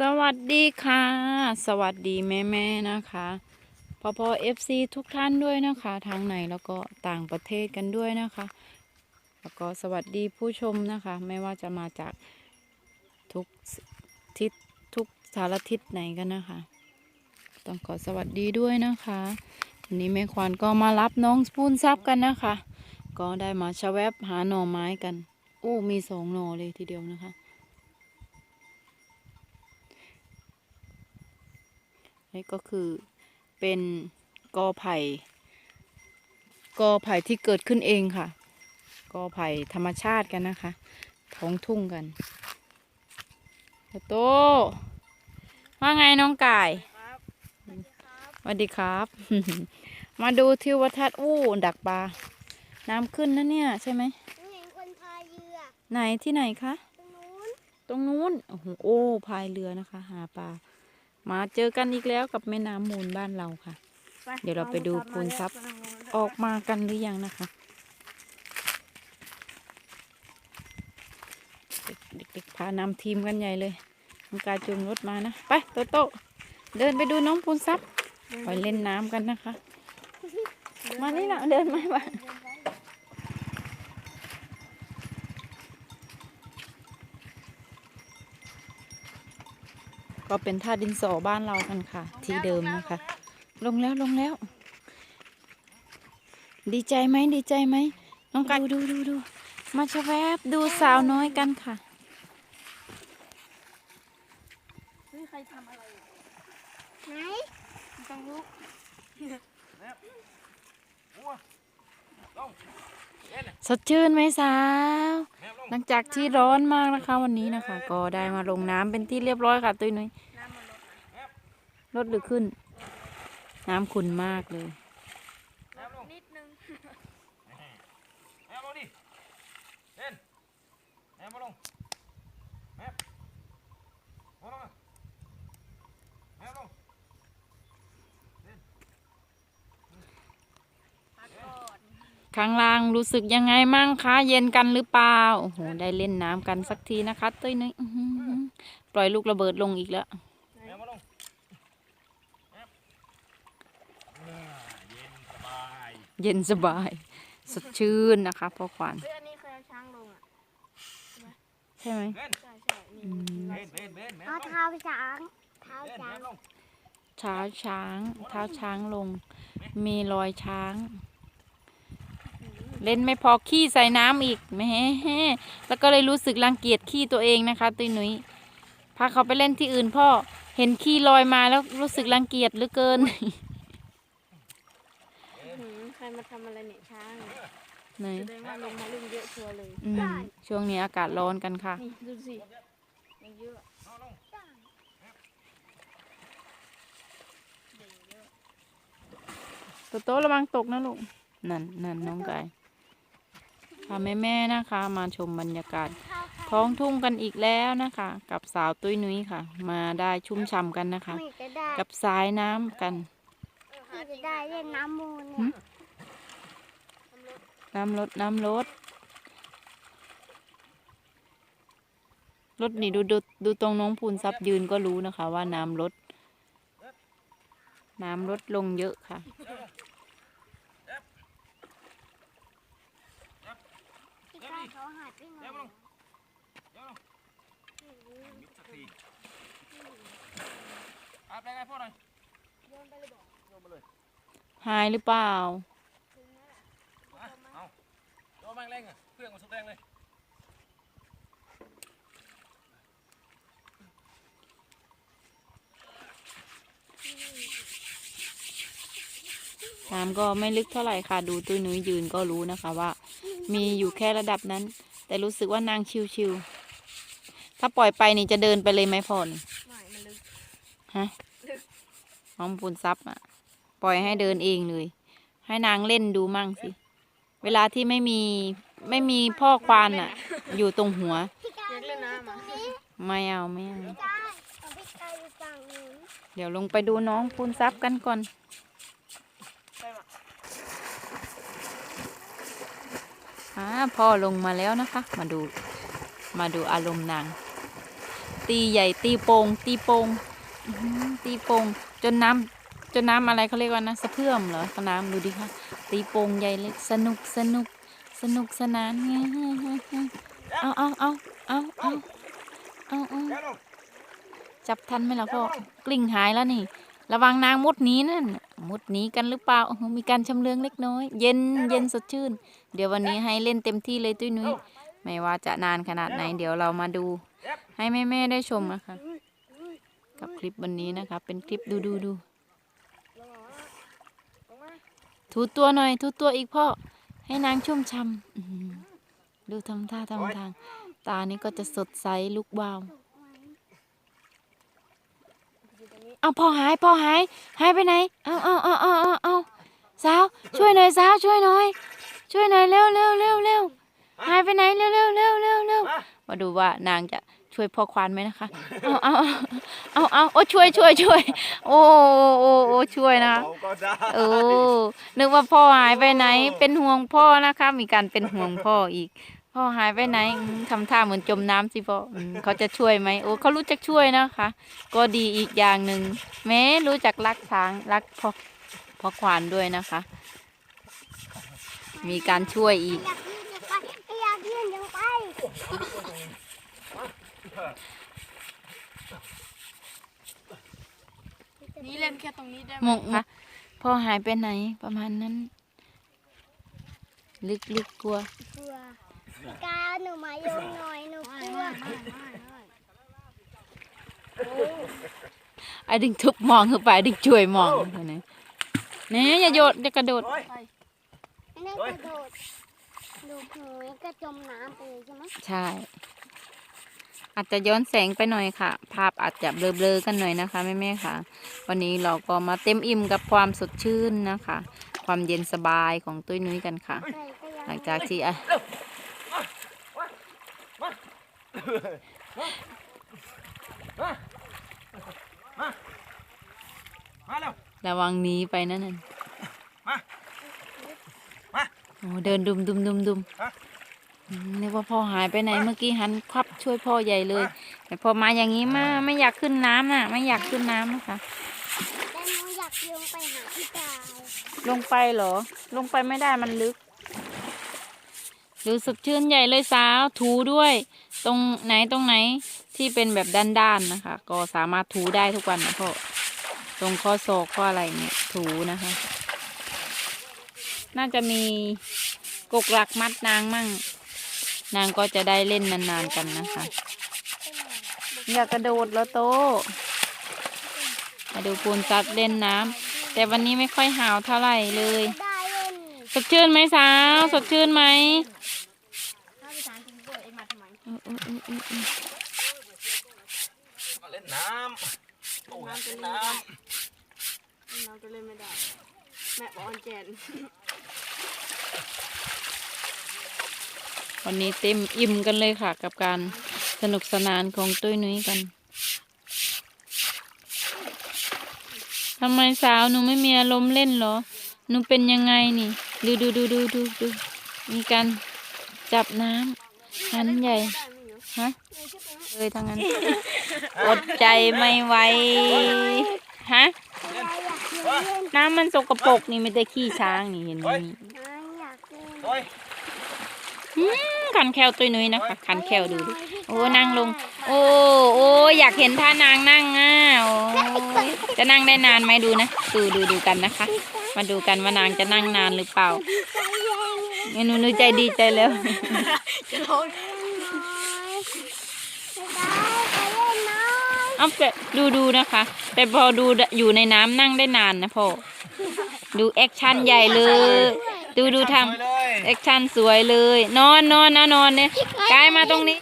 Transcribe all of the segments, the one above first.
สวัสดีค่ะ สวัสดีแม่แม่ๆนะคะพอพอเอฟซีทุกท่านด้วยนะคะ ทางในแล้วก็ต่างประเทศกันด้วยนะคะ แล้วก็สวัสดีผู้ชมนะคะ ไม่ว่าจะมาจากทุกทิศทุกสารทิศไหนกันนะคะ ต้องขอสวัสดีด้วยนะคะวันนี้แม่ควานก็มารับน้องสปูนซับกันนะคะ ก็ได้มาชะแวบหาหน่อไม้กันโอ้มีสองหน่อเลยทีเดียวนะคะ นี่ก็คือเป็นกอไผ่กอไผ่ที่เกิดขึ้นเองค่ะ กอไผ่ธรรมชาติกันนะคะ ท้องทุ่งกันโตโตว่าไงน้องกายสวัสดีครับ มาดูทิวทัศน์อู้ดักปลา น้ำขึ้นนะเนี่ยใช่ไหมหนูเห็นคนพายเรือไหนที่ไหนคะ ตรงนู้น ตรงนู้น โอ้โหโอ้พายเรือนะคะ หาปลา มาเจอกันอีกแล้วกับแม่น้ำมูลบ้านเราค่ะ เดี๋ยวเราไปดูปูนซับออกมากันหรือยังนะคะเด็กๆพานำทีมกันใหญ่เลยน้องกายจูงรถมานะ ไปโตโตเดินไปดูน้องปูนซับไปเล่นน้ำกันนะคะ มานี่นะเดินมาบ้าน ก็เป็นท่าดินสอบ้านเรากันค่ะ ที่เดิมนะคะ ลงแล้วลงแล้ว ดีใจไหมดีใจไหมน้องกันดูดูดูมาชะแวบดูสาวน้อยกันค่ะเฮ้ยใครทำอะไรไหนต้องลุก สดชื่นไหมสาว หลังจากที่ร้อนมากนะคะ วันนี้นะคะ ก็ได้มาลงน้ำเป็นที่เรียบร้อยค่ะตุ้ยนุ้ยน้ำมันลดลดหรือขึ้น น้ำขุ่นมากเลยนิดนึงแอบลงดิเล่นแอบมาลงแอบมาลงแอบลง ข้างล่างรู้สึกยังไงมั่งคะเย็นกันหรือเปล่าโอ้โหได้เล่นน้ำกันสักทีนะคะตุ้ยนุ้ยอื้อหือปล่อยลูกระเบิดลงอีกแล้วแอบมาลงแอบอ่าเย็นสบายเย็นสบาย สดชื่นนะคะพ่อขวัญเฮ้ยอันนี้เคยเอาช้างลงอะใช่ไหมเล่นใช่ใช่นี่อืมเล่นเล่นเล่นแอบเอาลงเท้าช้างเท้าเล่นช้าแองบลงเท้าช้างเท้าช้างลง มีรอยช้าง เล่นไม่พอขี้ใส่น้ำอีกแหม่แล้วก็เลยรู้สึกรังเกียจขี้ตัวเองนะคะตุ้ยหนุยพาเขาไปเล่นที่อื่นพ่อเห็นขี้ลอยมาแล้วรู้สึกรังเกียจเหลือเกินหืมใครมาทำอะไรเนี่ยช้างไหนแสดงว่าลงมาลุ่มเยอะชัวร์เลยอืมช่วงนี้อากาศร้อนกันค่ะนี่ดูสิยังเยอะเอาลงโตโต้ระวังตกนะลูกนั่นนั่นน้องกาย พาแม่แม่ๆนะคะมาชมบรรยากาศท้องทุ่งกันอีกแล้วนะคะ กับสาวตุ้ยนุ้ยค่ะ มาได้ชุ่มฉ่ำกันนะคะ ไม่จะได้กับสายน้ำกัน ไม่จะได้เล่นน้ำมูลหืเนี่ยมน้ำรถน้ำรถรถนี่ดูดูดูตรงน้องพูนซับยืนก็รู้นะคะ ว่าน้ำลดน้ำลดลงเยอะค่ะ ที่ใกล้ เขาหายไปไหนแอบลงแอบลงยุบสักทีอาบแรงไงพ่อหน่อยโยนไปเลยบอกโยนมาเลยหายหรือเปล่ามาเอาโยนแรงแรงอะเครื่องมันสุดแรงเลยน้ำก็ไม่ลึกเท่าไหร่ค่ะ ดูตุ้ยนุ้ยยืนก็รู้นะคะว่า มีอยู่แค่ระดับนั้น แต่รู้สึกว่านางชิวๆถ้าปล่อยไปนี่จะเดินไปเลยไหมพ่อนี่ไม่มันลึกฮะน้องปูนซับอะ ปล่อยให้เดินเองเลย ให้นางเล่นดูมั่งสิ เวลาที่ไม่มีไม่มีพ่อควานอะ อยู่ตรงหัวพี่กายเล่นน้ำอะไม่เอาไม่เอาพี่กายเอาพี่กายอยู่ฝั่งนู้นเดี๋ยวลงไปดูน้องปูนซับกันก่อน อ่าพ่อลงมาแล้วนะคะ มาดู มาดูอารมณ์นาง ตีใหญ่ตีโป่งตีโป่งตีโป่งจนน้ำจนน้ำอะไรเขาเรียกว่านะสะเพื่อมเหรอน้ำดูดิค่ะ ตีโป่งใหญ่เลยสนุกสนุกสนุกสนานเงี้ยเอาเอาเอาเอาเอาเอาเอาจับทันไหมล่ะพ่อกลิ้งหายแล้วนี่ ระวังนางมุดนี้นั่น มุดหนีกันหรือเปล่าโอ้โหมีการชำเลืองเล็กน้อย เย็นเย็นสดชื่น เดี๋ยววันนี้ให้เล่นเต็มที่เลยตุ้ยนุ้ยไม่ว่าจะนานขนาดไหน เดี๋ยวเรามาดู ให้แม่ๆได้ชมนะคะ กับคลิปวันนี้นะคะ เป็นคลิปดูดูดูถูตัวหน่อย ถูตัวอีกพ่อ ให้นางชุ่มช่ำอื้อหือดูทำท่าทำทาง ตานี้ก็จะสดใสลุกวาว เอาพ่อหายพ่อหายหายไปไหนเอาเอาเอาเอาเอาเอาสาวช่วยหน่อยสาวช่วยหน่อย ช่วยหน่อยเร็วเร็วเร็วเร็วหายไปไหนเร็วเร็วเร็วเร็วเร็วมามาดูว่านางจะช่วยพ่อควานไหมนะคะเอาเอาเอาเอาเอาโอ้ช่วยช่วยช่วย โอ้โอ้โอ้ช่วยนะเราก็ได้โอ้นึกว่าพ่อหายไปไหน เป็นห่วงพ่อนะคะ มีการเป็นห่วงพ่ออีก พ่อหายไปไหนอืมทำท่าเหมือนจมน้ำสิพ่ออืมเขาจะช่วยไหมโอ้เขารู้จักช่วยนะคะ ก็ดีอีกอย่างหนึ่งแม้รู้จักรักช้างรักพ่อพ่อควานด้วยนะคะ มีการช่วยอีก อยากยืนยังไปอยากยืนยังไปนี่เล่นแค่ตรงนี้ได้ไหมมงคะพ่อหายไปไหนประมาณนั้น ลึกลึกกลัว กลัวพี่กายเอาหนู มาโยนหน่อยหนูกลัวไอ้ดึงทุบมองเข้าไปดึงช่วยมองเข้าไปเนี่ยอย่าโยดอย่ากระโดดโอ้ยไม่ได้กระโดดดูหนูก็จมน้ำไปเลยใช่ไหมใช่ อาจจะย้อนแสงไปหน่อยค่ะ ภาพอาจจะเบลอๆกันหน่อยนะคะแม่ๆค่ะ วันนี้เราก็มาเต็มอิ่มกับความสดชื่นนะคะ ความเย็นสบายของตุ้ยนุ้ยกันค่ะใครก็ยังหลังจากที่อะ มาเร็วระวังหนีไปนั่นน่ะมามาโอ้เดินดุมดุมดุมดุมฮะ อืมนึกว่าพ่อหายไปไหนเมื่อกี้หันควับช่วยพ่อใหญ่เลย แต่พอมาอย่างนี้มาไม่อยากขึ้นน้ำน่ะ ไม่อยากขึ้นน้ำนะคะแต่หนูอยากลงไปหาพี่กายลงไปเหรอ ลงไปไม่ได้มันลึก ดูสดชื่นใหญ่เลยสาวถูด้วย ตรงไหนตรงไหนที่เป็นแบบด้านๆนะคะ ก็สามารถถูได้ทุกวันนะพ่อตรงข้อศอกข้ออะไรเนี่ยถูนะคะ น่าจะมีกกหลักมัดนางมั่ง นางก็จะได้เล่นนานๆกันนะคะ อย่ากระโดดแล้วโตมาดูปูนซัดเล่นน้ำแต่วันนี้ไม่ค่อยหาวเท่าไหร่เลย สดชื่นไหมสาว สดชื่นไหม ถ้าพี่สารทิ้งเปิดเองมาทำไม อื มอืมอืมอืมอืมมาเล่นน้ำโอ้ยเล่นน้เราจะเล่นไม่ได้ แม่บอกออนแจนวันนี้เต็มอิ่มกันเลยค่ะ กับการสนุกสนานของตุ้ยนุ้ยกันทำไมสาวหนูไม่มีอารมณ์เล่นเหรอ หนูเป็นยังไงนี่ ดูดูดูดูดูดูมีการจับน้ำหันใหญ่ ฮะเลยทั้งนั้นอดใจไม่ไหวฮะอยากเล่นน้ำมันสกปรกนี่ไม่ได้ขี้ช้างนี่เห็นไหมนี่อยากเล่นำโอ้ยอืมคันแควตัวนุ้ยนะคะคันแควดูดิโอ้นั่งลง โอ้โอ้อยากเห็นท่านางนั่งอะโอ้ยจะนั่งได้นานไหมดูนะดูดูดูกันนะคะ มาดูกันว่านางจะนั่งนานหรือเปล่าใจเย็นเมนูนุ้ยใจดีใจแล้วจะร้องน้อยไม่ได้ไปเล่นน้อย เอาแต่ดูดูนะคะ แต่พอดูอยู่ในน้ำนั่งได้นานนะพ่อ ดูแอคชั่นใหญ่เลย ดูดูทำสวยเลยแอคชั่นสวยเลย นอนนอนนะนอนเนี่ยกายมาตรงนี้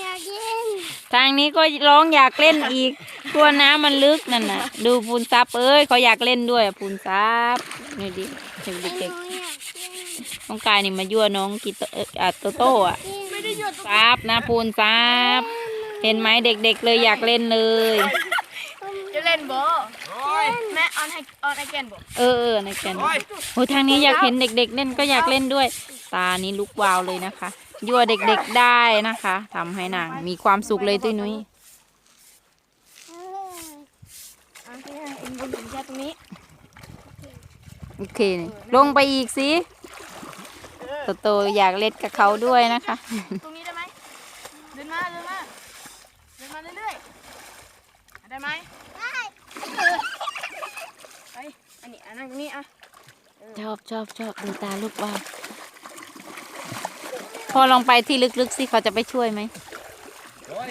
อยากเล่นทางนี้ก็ร้องอยากเล่นอีกกลัวน้ำมันลึกนั่นน่ะ ดูปูนซับเอ้ยเขาอยากเล่นด้วยอะปูนซับนี่ดิเด็กหนูเด็กอยากเล่นๆน้องกายนี่มายั่วน้องกีโตเอ่ออะโตโต้อะไม่ได้หยุด ซับนะปูนซับเห็นไหมเด็กๆเลยอยากเล่นเลย จะเล่นบ่โอ้ยแม่ออนให้ออนไอแกนบ่เออเออในแกนโอ้ยโอ้ยทางนี้อยากเห็นเด็ก ๆ เล่นก็อยากเล่นด้วย ตานี้ลุกวาวเลยนะคะยั่วเด็กๆได้นะคะทำให้นางมีความสุขเลยตุ้ยนุ้ยอะเนี่ยเอ็นบนถึงแค่ตรงนี้โอเคนี่ลงไปอีกสิ โตโตอยากเล่นกับเขาด้วยนะคะ ตรงนี้ได้ไหมเดินมาเดินมาเดินมาเรื่อยๆได้ไหมได้ไปอันนี้อันนั่งตรงนี้อะชอบชอบชอบดูตาลูกวาวพอลองไปที่ลึกๆสิเขาจะไปช่วยไหมโอ้ย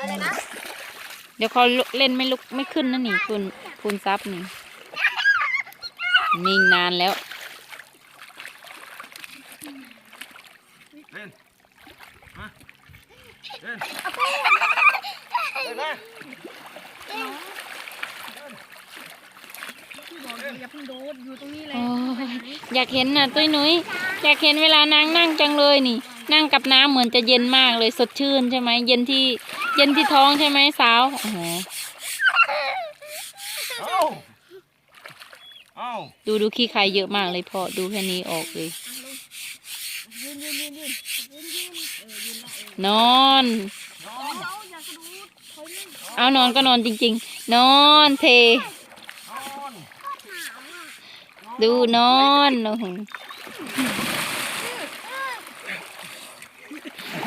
อะไรนะเดี๋ยวเขาเล่นไม่ลุกไม่ขึ้นนะนี่คุณคุณซับนี่ นิ่งนานแล้ว เล่นมาเล่นเล่นมาบอกอย่าเพิ่งโดดอยู่ตรงนี้เลยโอ้ยอยากเห็นน่ะตุ้ยหนุยอยากเห็นเวลานางนั่งจังเลยนี่ นั่งกับน้ำเหมือนจะเย็นมากเลยสดชื่นใช่ไหมเย็นที่เย็นที่ท้องใช่ไหมสาวโอ้โห เอาเอา ดูดูขี้ใครเยอะมากเลยพ่อดูแค่นี้ออกเลย นอน เออนอนนอนเอาอย่ากระโดดถอยเล่นอนก็นอนจริง ๆ นอนเท ดูนอนโอ้โห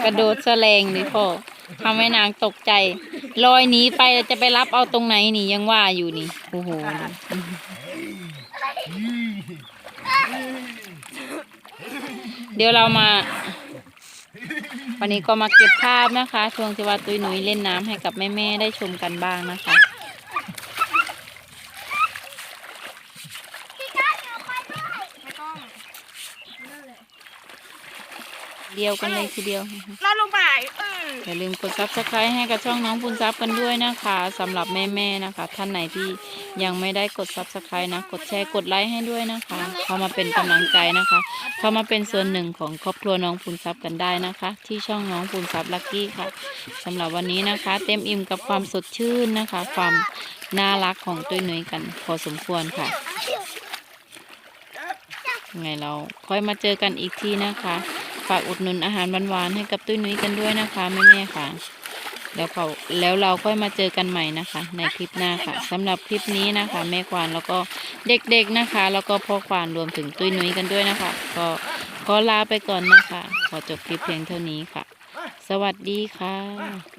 กระโดดแสลงดิพ่อทำให้นางตกใจ ลอยหนีไปจะไปรับเอาตรงไหนนี่ยังว่าอยู่นี่ โอ้โห เดี๋ยวเรามา วันนี้ก็มาเก็บภาพนะคะช่วงที่ว่าตุ้ยหนุยเล่นน้ำให้กับแม่ๆได้ชมกันบ้างนะคะไม่ต้องนั่นแหละเดียวกันเลยทีเดียวลาดลงไปเอย่าลืมกดซับสไครต์ให้กับช่องน้องปุณซับกันด้วยนะคะสำหรับแม่ๆนะคะ ท่านไหนที่ยังไม่ได้กดซับสไครต์นะกดแชร์กดไลค์ให้ด้วยนะคะ เข้ามาเป็นกำลังใจนะคะ เข้ามาเป็นส่วนหนึ่งของครอบครัวน้องปุณซับกันได้นะคะ ที่ช่องน้องปุณซับลักกี้ค่ะสำหรับวันนี้นะคะ เต็มอิ่มกับความสดชื่นนะคะ ความน่ารักของตุ้ยหนุยกันพอสมควรค่ะไงเราค่อยมาเจอกันอีกทีนะคะ ฝากอุดหนุนอาหารหวานๆให้กับตุ้ยนุ้ยกันด้วยนะคะแม่ๆค่ะแล้วเขาแล้วเราค่อยมาเจอกันใหม่นะคะ ในคลิปหน้าค่ะสำหรับคลิปนี้นะคะ แม่ควานแล้วก็เด็กๆนะคะ แล้วก็พ่อควานรวมถึงตุ้ยนุ้ยกันด้วยนะคะ ก็ขอลาไปก่อนนะคะ ขอจบคลิปเพียงเท่านี้ค่ะ สวัสดีค่ะ